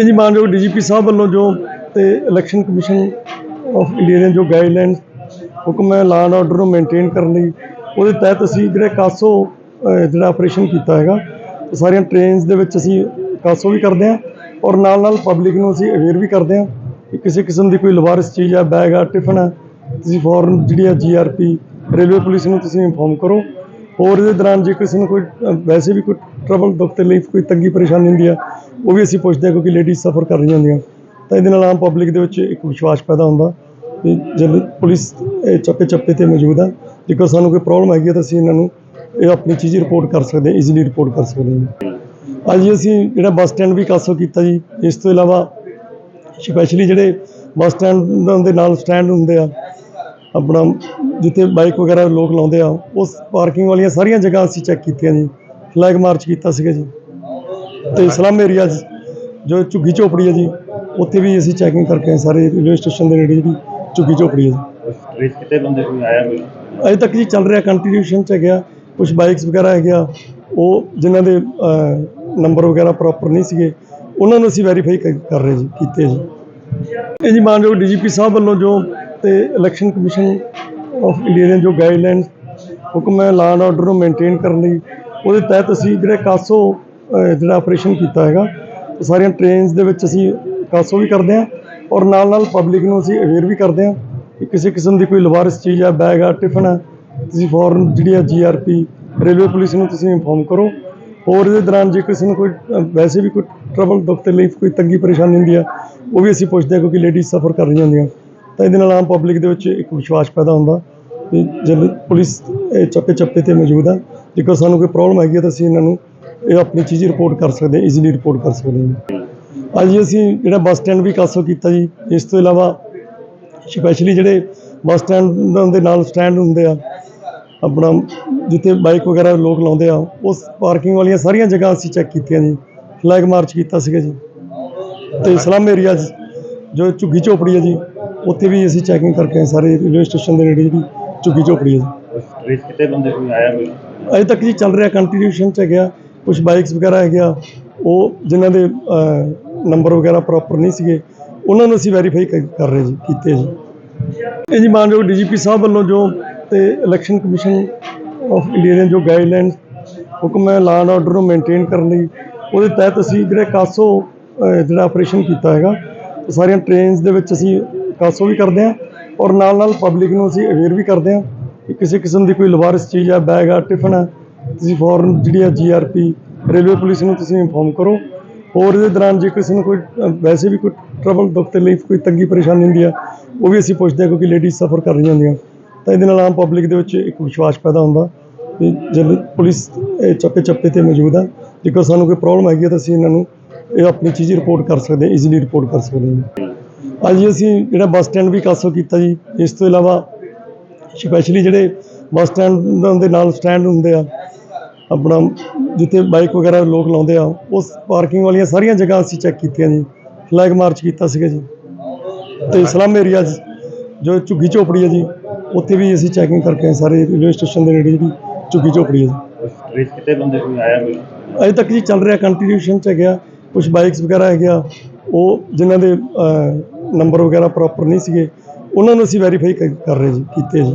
ਇਹ ਜੀ ਮਾਨਯੋਗ ਡੀਜੀਪੀ ਸਾਹਿਬ ਵੱਲੋਂ ਜੋ ਤੇ ਇਲੈਕਸ਼ਨ ਕਮਿਸ਼ਨ ਆਫ ਇੰਡੀਆ ਦੇ ਜੋ ਗਾਈਡਲਾਈਨ ਹੁਕਮ ਹੈ ਲਾਅ ਐਂਡ ਆਰਡਰ ਨੂੰ ਮੇਨਟੇਨ ਕਰਨ ਲਈ, ਉਹਦੇ ਤਹਿਤ ਅਸੀਂ ਜਿਹੜੇ ਕਾਸੋ ਜਿਹੜਾ ਆਪਰੇਸ਼ਨ ਕੀਤਾ ਹੈਗਾ ਸਾਰੀਆਂ ਟ੍ਰੇਨਸ ਦੇ ਵਿੱਚ ਅਸੀਂ ਕਾਸੋ ਵੀ ਕਰਦੇ ਹਾਂ ਔਰ ਨਾਲ ਨਾਲ ਪਬਲਿਕ ਨੂੰ ਅਸੀਂ ਅਵੇਅਰ ਵੀ ਕਰਦੇ ਹਾਂ ਕਿ ਕਿਸੇ ਕਿਸਮ ਦੀ ਕੋਈ ਲਵਾਰਸ ਚੀਜ਼ ਆ ਬੈਗ ਆ ਟਿਫਨ ਹੈ, ਤੁਸੀਂ ਫੌਰਨ ਜਿਹੜੀ ਆ ਜੀਆਰਪੀ ਰੇਲਵੇ ਪੁਲਿਸ ਨੂੰ ਤੁਸੀਂ ਇਨਫੋਰਮ ਕਰੋ ਹੋਰ ਇਹਦੇ ਦੌਰਾਨ ਜੇ ਕਿਸੇ ਨੂੰ ਕੋਈ ਅ, ਵੈਸੇ ਵੀ ਕੋਈ ਟਰਬਲ ਦੁੱਖ ਲਈ ਕੋਈ ਤੰਗੀ ਪਰੇਸ਼ਾਨੀ ਹੁੰਦੀ ਆ ਉਹ ਵੀ ਅਸੀਂ ਪੁੱਛਦੇ ਹਾਂ ਕਿਉਂਕਿ ਲੇਡੀਜ਼ ਸਫਰ ਕਰ ਰਹੀਆਂ ਹੁੰਦੀਆਂ। ਤਾਂ ਇਹਦੇ ਨਾਲ ਆਮ ਪਬਲਿਕ ਦੇ ਵਿੱਚ ਇੱਕ ਵਿਸ਼ਵਾਸ ਪੈਦਾ ਹੁੰਦਾ ਕਿ ਜਦ ਪੁਲਿਸ ਇਹ ਚੱਪੇ ਚੱਪੇ ਤੇ ਮੌਜੂਦ ਆ ਜੇਕਰ ਸਾਨੂੰ ਕੋਈ ਪ੍ਰੋਬਲਮ ਹੈਗੀ ਆ ਤਾਂ ਅਸੀਂ ਇਹਨਾਂ ਨੂੰ ਇਹ ਆਪਣੀ ਚੀਜ਼ ਰਿਪੋਰਟ ਕਰ ਸਕਦੇ ਹਾਂ ਈਜ਼ੀਲੀ ਰਿਪੋਰਟ ਕਰ ਸਕਦੇ ਹਾਂ। ਅੱਜ ਅਸੀਂ ਜਿਹੜਾ ਬੱਸ ਸਟੈਂਡ ਵੀ ਕਾਸੋ ਕੀਤਾ ਜੀ ਇਸ ਤੋਂ ਇਲਾਵਾ ਸਪੈਸ਼ਲੀ ਜਿਹੜੇ ਬੱਸ ਸਟੈਂਡ ਦੇ ਨਾਲ ਸਟੈਂਡ ਹੁੰਦੇ ਆ ਆਪਣਾ ਜਿੱਥੇ ਬਾਈਕ ਵਗੈਰਾ ਲੋਕ ਲਾਉਂਦੇ ਆ ਉਸ ਪਾਰਕਿੰਗ ਵਾਲੀਆਂ ਸਾਰੀਆਂ ਜਗ੍ਹਾ ਅਸੀਂ ਚੈੱਕ ਕੀਤੀਆਂ ਜੀ। ਫਲੈਗ ਮਾਰਚ ਕੀਤਾ ਸੀਗਾ ਜੀ। ਤੇ ਸਲਮ ਏਰੀਆ ਜੋ ਝੁੱਗੀ ਝੋਪੜੀ ਹੈ ਜੀ ਉੱਥੇ ਵੀ ਅਸੀਂ ਚੈਕਿੰਗ ਕਰਕੇ ਸਾਰੇ ਰੇਲਵੇ ਸਟੇਸ਼ਨ ਦੇ ਨੇੜੇ ਜਿਹੜੀ ਝੁੱਗੀ ਝੋਪੜੀ ਹੈ ਜੀ। ਕਿਤੇ ਬੰਦੇ ਕੋਈ ਆਇਆ ਕੋਈ? ਅਜੇ ਤੱਕ ਜੀ ਚੱਲ ਰਿਹਾ ਕੰਟੀਨਿਊਸ਼ਨ ਚ ਹੈਗਾ। ਕੁਝ ਬਾਈਕਸ ਵਗੈਰਾ ਹੈਗਾ ਉਹ ਜਿਨ੍ਹਾਂ ਦੇ ਨੰਬਰ ਵਗੈਰਾ ਪ੍ਰੋਪਰ ਨਹੀਂ ਸੀਗੇ ਉਹਨਾਂ ਨੂੰ ਅਸੀਂ ਵੈਰੀਫਾਈ ਕਰ ਰਹੇ ਜੀ ਕੀਤੇ ਜੀ। ਇਹ ਜੀ ਮਾਨਯੋਗ ਡੀਜੀਪੀ ਸਾਹਿਬ ਵੱਲੋਂ ਜੋ ਤੇ ਇਲੈਕਸ਼ਨ ਕਮਿਸ਼ਨ ਆਫ ਇੰਡੀਆ ਦੇ ਜੋ ਗਾਈਡਲਾਈਨ ਹੁਕਮ ਹੈ ਲਾਅ ਐਂਡ ਆਰਡਰ ਨੂੰ ਮੇਨਟੇਨ ਕਰਨ ਲਈ, ਉਹਦੇ ਤਹਿਤ ਅਸੀਂ ਜਿਹੜੇ ਕਾਸੋ ਜਿਹੜਾ ਆਪਰੇਸ਼ਨ ਕੀਤਾ ਹੈਗਾ ਸਾਰੀਆਂ ਟ੍ਰੇਨਸ ਦੇ ਵਿੱਚ ਅਸੀਂ ਕਾਸੋ ਵੀ ਕਰਦੇ ਹਾਂ ਔਰ ਨਾਲ ਨਾਲ ਪਬਲਿਕ ਨੂੰ ਅਸੀਂ ਅਵੇਅਰ ਵੀ ਕਰਦੇ ਹਾਂ ਕਿ ਕਿਸੇ ਕਿਸਮ ਦੀ ਕੋਈ ਲਵਾਰਸ ਚੀਜ਼ ਆ ਬੈਗ ਆ ਟਿਫਨ ਹੈ, ਤੁਸੀਂ ਫੌਰਨ ਜਿਹੜੀ ਆ ਜੀਆਰਪੀ ਰੇਲਵੇ ਪੁਲਿਸ ਨੂੰ ਤੁਸੀਂ ਇਨਫੋਰਮ ਕਰੋ। ਹੋਰ ਇਹਦੇ ਦੌਰਾਨ ਜੇ ਕਿਸੇ ਨੂੰ ਕੋਈ ਵੈਸੇ ਵੀ ਕੋਈ ਟਰਬਲ ਦੁੱਖ ਤਕਲੀਫ ਕੋਈ ਤੰਗੀ ਪਰੇਸ਼ਾਨੀ ਹੁੰਦੀ ਆ ਉਹ ਵੀ ਅਸੀਂ ਪੁੱਛਦੇ ਹਾਂ ਕਿਉਂਕਿ ਲੇਡੀਜ਼ ਸਫਰ ਕਰ ਰਹੀਆਂ ਹੁੰਦੀਆਂ। ਤਾਂ ਇਹਦੇ ਨਾਲ ਆਮ ਪਬਲਿਕ ਦੇ ਵਿੱਚ ਇੱਕ ਵਿਸ਼ਵਾਸ ਪੈਦਾ ਹੁੰਦਾ ਕਿ ਜਦ ਪੁਲਿਸ ਇਹ ਚੱਪੇ ਚੱਪੇ ਤੇ ਮੌਜੂਦ ਆ, ਜੇਕਰ ਸਾਨੂੰ ਕੋਈ ਪ੍ਰੋਬਲਮ ਹੈਗੀ ਹੈ ਤਾਂ ਅਸੀਂ ਇਹਨਾਂ ਨੂੰ ਇਹ ਆਪਣੀ ਚੀਜ਼ ਰਿਪੋਰਟ ਕਰ ਸਕਦੇ ਹਾਂ ਈਜ਼ੀਲੀ ਰਿਪੋਰਟ ਕਰ ਸਕਦੇ ਹਾਂ। ਅੱਜ ਅਸੀਂ ਜਿਹੜਾ ਬੱਸ ਸਟੈਂਡ ਵੀ ਕਾਸੋ ਕੀਤਾ ਜੀ, ਇਸ ਤੋਂ ਇਲਾਵਾ ਸਪੈਸ਼ਲੀ ਜਿਹੜੇ ਬੱਸ ਸਟੈਂਡ ਦੇ ਨਾਲ ਸਟੈਂਡ ਹੁੰਦੇ ਆ, ਆਪਣਾ ਜਿੱਥੇ ਬਾਈਕ ਵਗੈਰਾ ਲੋਕ ਲਾਉਂਦੇ ਆ, ਉਸ ਪਾਰਕਿੰਗ ਵਾਲੀਆਂ ਸਾਰੀਆਂ ਜਗ੍ਹਾ ਅਸੀਂ ਚੈੱਕ ਕੀਤੀਆਂ ਜੀ ਫਲੈਗ ਮਾਰਚ ਕੀਤਾ ਸੀਗਾ ਜੀ। ਤੇ ਸਲਮ ਏਰੀਆ ਜੋ ਝੁੱਗੀ ਝੋਪੜੀ ਹੈ ਜੀ ਉੱਥੇ ਵੀ ਅਸੀਂ ਚੈਕਿੰਗ ਕਰਕੇ ਸਾਰੇ ਰੇਲਵੇ ਸਟੇਸ਼ਨ ਦੇ ਨੇੜੇ ਜਿਹੜੀ ਝੁੱਗੀ ਝੋਪੜੀ ਹੈ। ਜੀ ਰੇਸ ਕਿਤੇ ਬੰਦੇ ਕੋਈ ਆਇਆ ਕੋਈ? ਅਜੇ ਤੱਕ ਜੀ ਚੱਲ ਰਿਹਾ ਕੰਟੀਨਿਊਸ਼ਨ ਚ ਹੈਗਾ ਕੁਝ ਬਾਈਕਸ ਵਗੈਰਾ ਹੈਗਾ ਉਹ ਜਿਨ੍ਹਾਂ ਦੇ ਨੰਬਰ ਵਗੈਰਾ ਪ੍ਰੋਪਰ ਨਹੀਂ ਸੀਗੇ ਉਹਨਾਂ ਨੂੰ ਅਸੀਂ ਵੈਰੀਫਾਈ ਕਰ ਰਹੇ ਜੀ ਕੀਤੇ ਜੀ। ਇਹ ਜੀ ਮਾਨਯੋਗ ਡੀਜੀਪੀ ਸਾਹਿਬ ਵੱਲੋਂ ਜੋ ਤੇ ਇਲੈਕਸ਼ਨ ਕਮਿਸ਼ਨ ਆਫ ਇੰਡੀਆ ਦੇ ਜੋ ਗਾਈਡਲਾਈਨਸ ਹੁਕਮ ਹੈ ਲਾਅ ਐਂਡ ਆਰਡਰ ਨੂੰ ਮੇਨਟੇਨ ਕਰਨ ਲਈ ਉਹਦੇ ਤਹਿਤ ਅਸੀਂ ਜਿਹੜੇ ਕਾਸੋ ਜਿਹੜਾ ਆਪਰੇਸ਼ਨ ਕੀਤਾ ਹੈਗਾ ਸਾਰੀਆਂ ਟ੍ਰੇਨਸ ਦੇ ਵਿੱਚ ਅਸੀਂ ਕਾਸੋ ਵੀ ਕਰਦੇ ਹਾਂ ਔਰ ਨਾਲ ਨਾਲ ਪਬਲਿਕ ਨੂੰ ਅਸੀਂ ਅਵੇਅਰ ਵੀ ਕਰਦੇ ਹਾਂ ਕਿ ਕਿਸੇ ਕਿਸਮ ਦੀ ਕੋਈ ਲਵਾਰਿਸ ਚੀਜ਼ ਆ ਬੈਗ ਆ ਟਿਫਨ ਆ, ਤੁਸੀਂ ਫੌਰਨ ਜਿਹੜੀ ਆ ਜੀਆਰਪੀ ਰੇਲਵੇ ਪੁਲਿਸ ਨੂੰ ਤੁਸੀਂ ਇਨਫੋਰਮ ਕਰੋ। ਹੋਰ ਇਹਦੇ ਦੌਰਾਨ ਜੇ ਕਿਸੇ ਨੂੰ ਕੋਈ, ਵੈਸੇ ਵੀ ਕੋਈ ਟਰਬਲ ਦੁੱਖ ਲਈ ਕੋਈ ਤੰਗੀ ਪਰੇਸ਼ਾਨੀ ਹੁੰਦੀ ਆ, ਉਹ ਵੀ ਅਸੀਂ ਪੁੱਛਦੇ ਹਾਂ ਕਿਉਂਕਿ ਲੇਡੀਜ਼ ਸਫਰ ਕਰ ਰਹੀਆਂ ਹੁੰਦੀਆਂ। ਤਾਂ ਇਹਦੇ ਨਾਲ ਆਮ ਪਬਲਿਕ ਦੇ ਵਿੱਚ ਇੱਕ ਵਿਸ਼ਵਾਸ ਪੈਦਾ ਹੁੰਦਾ ਕਿ ਜਦ ਪੁਲਿਸ ਇਹ ਚੱਪੇ ਚੱਪੇ ਤੇ ਮੌਜੂਦ ਆ, ਜੇਕਰ ਸਾਨੂੰ ਕੋਈ ਪ੍ਰੋਬਲਮ ਹੈਗੀ ਹੈ ਤਾਂ ਅਸੀਂ ਇਹਨਾਂ ਨੂੰ ਇਹ ਆਪਣੀ ਚੀਜ਼ ਰਿਪੋਰਟ ਕਰ ਸਕਦੇ ਹਾਂ ਈਜ਼ੀਲੀ ਰਿਪੋਰਟ ਕਰ ਸਕਦੇ ਹਾਂ। ਅੱਜ ਅਸੀਂ ਜਿਹੜਾ ਬੱਸ ਸਟੈਂਡ ਵੀ ਕਾਸੋ ਕੀਤਾ ਜੀ ਇਸ ਤੋਂ ਇਲਾਵਾ ਸਪੈਸ਼ਲੀ ਜਿਹੜੇ ਬੱਸ ਸਟੈਂਡ ਦੇ ਨਾਲ ਸਟੈਂਡ ਹੁੰਦੇ ਆ ਆਪਣਾ ਜਿੱਥੇ ਬਾਈਕ ਵਗੈਰਾ ਲੋਕ ਲਾਉਂਦੇ ਆ ਉਸ ਪਾਰਕਿੰਗ ਵਾਲੀਆਂ ਸਾਰੀਆਂ ਜਗ੍ਹਾ ਅਸੀਂ ਚੈੱਕ ਕੀਤੀਆਂ ਜੀ ਫਲੈਗ ਮਾਰਚ ਕੀਤਾ ਸੀਗਾ ਜੀ। ਤੇ ਸਲਮ ਏਰੀਆ ਜੋ ਝੁੱਗੀ ਝੋਪੜੀ ਹੈ ਜੀ ਉੱਥੇ ਵੀ ਅਸੀਂ ਚੈਕਿੰਗ ਕਰਕੇ ਸਾਰੇ ਰੇਲਵੇ ਸਟੇਸ਼ਨ ਦੇ ਨੇੜੇ ਜਿਹੜੀ ਝੁੱਗੀ ਝੋਪੜੀ ਹੈ ਜੀ। ਕਿਤੇ ਬੰਦੇ ਕੋਈ ਆਇਆ ਕੋਈ? ਅਜੇ ਤੱਕ ਜੀ ਚੱਲ ਰਿਹਾ ਕੰਟੀਨਿਊਸ਼ਨ ਚ ਹੈਗਾ ਕੁਝ ਬਾਈਕਸ ਵਗੈਰਾ ਹੈਗਾ ਉਹ ਜਿਨ੍ਹਾਂ ਦੇ ਨੰਬਰ ਵਗੈਰਾ ਪ੍ਰੋਪਰ ਨਹੀਂ ਸੀਗੇ ਉਹਨਾਂ ਨੂੰ ਅਸੀਂ ਵੈਰੀਫਾਈ ਕਰ ਰਹੇ ਜੀ ਕੀਤੇ ਜੀ।